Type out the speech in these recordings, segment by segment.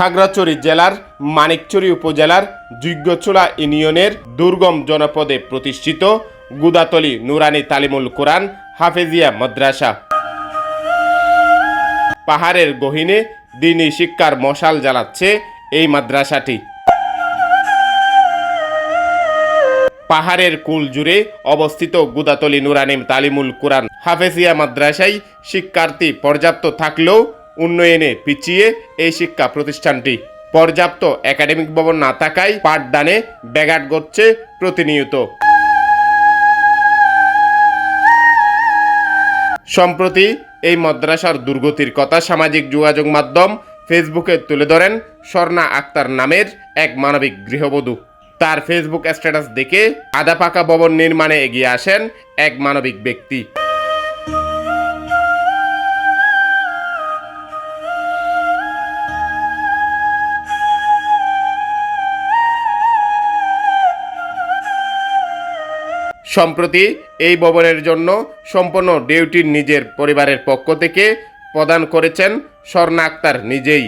খাগড়াছড়ি জেলার মানিকচুরি উপজেলার যোগ্যচুলা ইউনিয়নের দুর্গম জনপদে প্রতিষ্ঠিত গুদাতলি নুরানি তালিমুল কোরআন হাফেজিয়া মাদ্রাসা। পাহাড়ের গহিনে দিনী শিক্ষার মশাল জ্বালাচ্ছে এই মাদ্রাসাটি। পাহাড়ের কুল জুড়ে অবস্থিত গুদাতলি নুরানি তালিমুল কোরআন হাফেজিয়া মাদ্রাসায় শিক্ষার্থী পর্যাপ্ত থাকলেও উন্নয়নে পিছিয়ে এই শিক্ষা প্রতিষ্ঠানটি। পর্যাপ্ত একাডেমিক ভবন না থাকায় পাঠদানে ব্যাঘাট ঘটছে প্রতিনিয়ত। সম্প্রতি এই মাদ্রাসার দুর্গতির কথা সামাজিক যোগাযোগ মাধ্যম ফেসবুকে তুলে ধরেন স্বর্ণা আক্তার নামের এক মানবিক গৃহবধূ। তার ফেসবুক স্ট্যাটাস দেখে আধা পাকা ভবন নির্মাণে এগিয়ে আসেন এক মানবিক ব্যক্তি। সম্প্রতি এই ভবনের জন্য সম্পূর্ণ ডিউটি নিজের পরিবারের পক্ষ থেকে প্রদান করেছেন স্বর্ণা আক্তার নিজেই।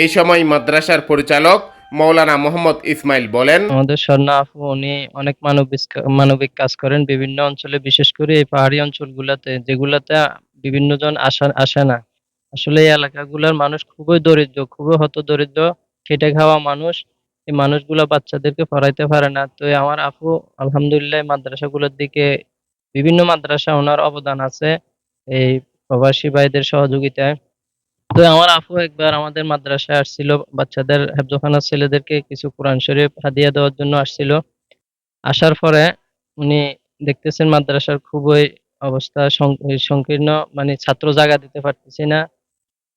এই সময় মাদ্রাসার পরিচালক মৌলানা মোহাম্মদ ইসমাইল বলেন, আমাদের স্বর্ণা আপু, উনি অনেক মানবিক মানবিক কাজ করেন বিভিন্ন অঞ্চলে, বিশেষ করে এই পাহাড়ি অঞ্চলগুলোতে, যেগুলাতে বিভিন্ন জন আসা, আসে না। আসলে এই এলাকাগুলোর মানুষ খুবই দরিদ্র, খুবই হত দরিদ্র, খেটে খাওয়া মানুষ। এই মানুষগুলো বাচ্চাদেরকে পড়াইতে পারে না। তো আমার আপু, আলহামদুলিল্লাহ মাদ্রাসাগুলোর দিকে বিভিন্ন মাদ্রাসা ওনার অবদান আছে। এই প্রবাসী ভাইদের সহযোগিতায়। তো আমার আপু একবার আমাদের মাদ্রাসায় আসছিল, বাচ্চাদের হেফজোখানার ছেলেদেরকে কিছু কোরআন শরীফ হাদিয়া দেওয়ার জন্য আসছিল। আসার পরে উনি দেখতেছেন মাদ্রাসার খুবই অবস্থা সংকীর্ণ মানে ছাত্র জায়গা দিতে পারতেছি না।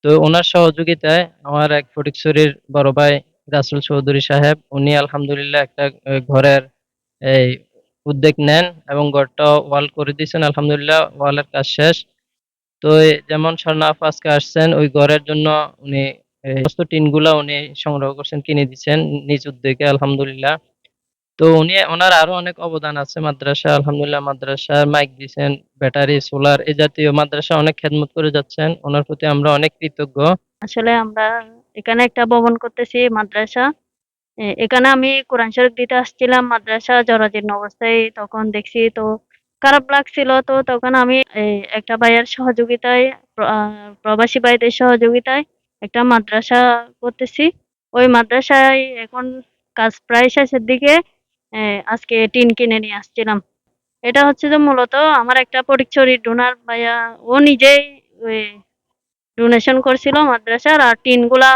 তো ওনার সহযোগিতায় আমার এক ফটিকছড়ির বড় ভাই রাসুল চৌধুরী সাহেব, উনি আলহামদুলিল্লাহ একটা ঘরের, এই, উদ্যোগ নেন এবং ঘরটা ওয়াল করে দিয়েছেন। আলহামদুলিল্লাহ ওয়ালের কাজ শেষ। তো যেমন স্বর্ণা আপু আজকে আসছেন, ওই ঘরের জন্য উনি সমস্ত টিনগুলা উনি সংগ্রহ করছেন, কিনে দিচ্ছেন নিজ উদ্যোগে, আলহামদুলিল্লাহ। তো উনি, ওনার আরও অনেক অবদান আছে মাদ্রাসা, আলহামদুলিল্লাহ মাদ্রাসা, মাইক দিয়েছেন ব্যাটারি, সোলার এই জাতীয় মাদ্রাসা অনেক খেদমত করে যাচ্ছেন, ওনার প্রতি আমরা অনেক কৃতজ্ঞ। আসলে আমরা এখানে একটা ভবন করতেছি, মাদ্রাসা। এখানে আমি কোরআন শরীফ দিতে আসছিলাম, মাদ্রাসা জরাজীর্ণ অবস্থায় তখন দেখছি, তো খারাপ লাগছিল। তো তখন আমি এই, একটা ভাইয়ের সহযোগিতায় প্র- প্রবাসী ভাইদের সহযোগিতায় একটা মাদ্রাসা করতেছি। ওই মাদ্রাসায় এখন কাজ প্রায় শেষের দিকে আজকে টিন কিনে নিয়ে আসছিলাম। এটা হচ্ছে যে মূলত আমার একটা পরিচয় ডোনার ভাইয়া ও নিজেই ওই ডোনেশন করছিল মাদ্রাসার আর টিনগুলা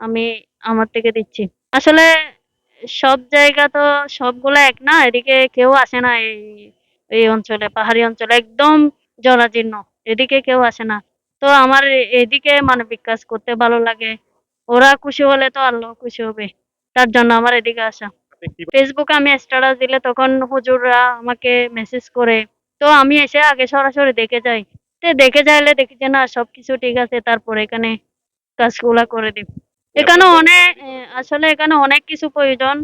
আমি আমার থেকে দিচ্ছি। আসলে সব জায়গা তো সবগুলা এক না এদিকে কেউ আসে না এই এই অঞ্চলে পাহাড়ি অঞ্চলে একদম জরাজীর্ণ এদিকে কেউ আসে না। তো আমার এদিকে মানবিক কাজ করতে ভালো লাগে। ওরা খুশি হলে তো আল্লাহ খুশি হবে তার জন্য আমার এদিকে আসা। ফেসবুকে আমি স্ট্যাটাস দিলে তখন হুজুররা আমাকে মেসেজ করে। তো আমি এসে আগে সরাসরি দেখে যাই। তো দেখে যাইলে দেখি যে না সবকিছু ঠিক আছে তারপর এখানে কাজগুলা করে দিব। এখানে অনেক আসলে এখানে অনেক কিছু প্রয়োজন।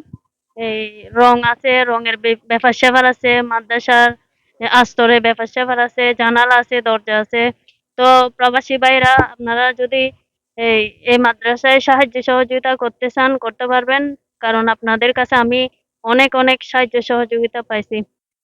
এই রং আছে, রঙের বে- ব্যাপার স্যাপার আছে, মাদ্রাসার আস্তরে ব্যাপার স্যাপার আছে, জানালা আছে, দরজা আছে। তো প্রবাসী ভাইরা, আপনারা যদি এই এই মাদ্রাসায় সাহায্য সহযোগিতা করতে চান, করতে পারবেন। কারণ আপনাদের কাছে আমি অনেক অনেক সাহায্য সহযোগিতা পাইছি।